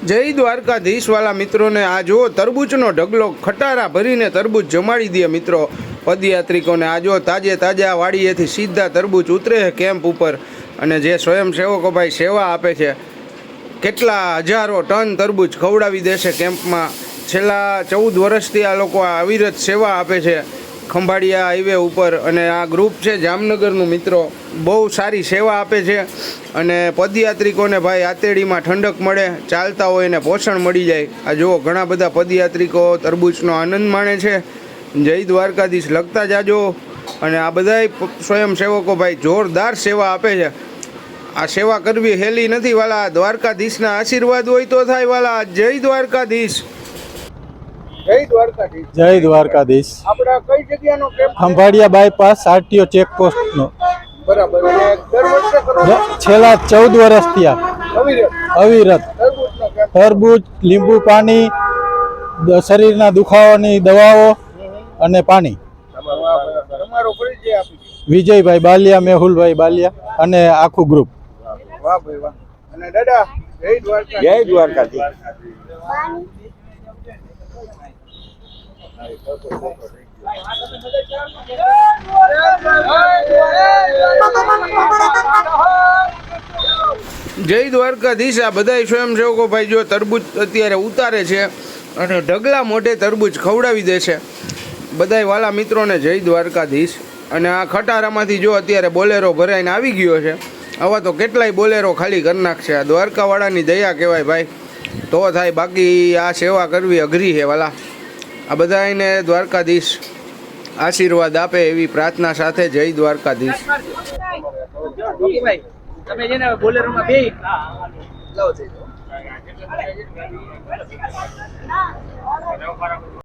જય દ્વારકાધીશ વાલા મિત્રોને આ જો તરબૂચનો ઢગલો, ખટારા ભરીને તરબૂચ જમાડી દે મિત્રો પદયાત્રિકોને. આ જો તાજે તાજા વાડીએથી સીધા તરબૂચ ઉતરે કેમ્પ ઉપર. અને જે સ્વયંસેવકો ભાઈ સેવા આપે છે, કેટલા હજારો ટન તરબૂચ ખવડાવી દેશે કેમ્પમાં. છેલ્લા ચૌદ વર્ષથી આ લોકો આ અવિરત સેવા આપે છે. ખંભાળિયા હાઈવે ઉપર અને આ ગ્રુપ છે જામનગરનું મિત્રો, બહુ સારી સેવા આપે છે અને પદયાત્રિકોને ભાઈ આતેડીમાં ઠંડક મળે, ચાલતા હોય એને પોષણ મળી જાય. આ જુઓ, ઘણા બધા પદયાત્રિકો તરબૂચનો આનંદ માણે છે. જય દ્વારકાધીશ લગતા જાજો. અને આ બધાય સ્વયંસેવકો ભાઈ જોરદાર સેવા આપે છે. આ સેવા કરવી હેલી નથી વાલા દ્વારકાધીશના આશીર્વાદ હોય તો થાય વાલા. જય દ્વારકાધીશ. જય દ્વારકાધીશ. જય દ્વારકાધીશ. આપણા કઈ જગ્યાનો camp Khambhalia bypass RTO checkpost નો બરાબર દર વર્ષે કરો છેલ્લા ચૌદ વર્ષ થયા. અવિરત. તરબૂચ લીંબુ પાણી શરીરના દુખાવાની દવાઓ અને પાણી. વિજયભાઈ બાલિયા મેહુલભાઈ બાલિયા અને આખું ગ્રુપ. વાહ ભાઈ વાહ. અને દાદા જય દ્વારકા જય દ્વારકાધીશ. જય દ્વારકાધીશ. આ બધાય સ્વયંસેવકો ભાઈ જો તરબૂચ અત્યારે ઉતારે છે અને ઢગલા મોઢે તરબૂચ ખવડાવી દે છે. બધાય વાલા મિત્રોને જય દ્વારકાધીશ. અને આ ખટારામાંથી જો અત્યારે બોલેરો ભરાઈને આવી ગયો છે, આવા તો કેટલાય બોલેરો ખાલી કરી નાખશે. આ દ્વારકાવાળાની દયા કહેવાય ભાઈ. તો થાય બાકી આ સેવા કરવી અઘરી છે વાલા. આ બધાને દ્વારકાધીશ આશીર્વાદ આપે એવી પ્રાર્થના સાથે જય દ્વારકાધીશ. તમે જેને બોલેરોમાં બે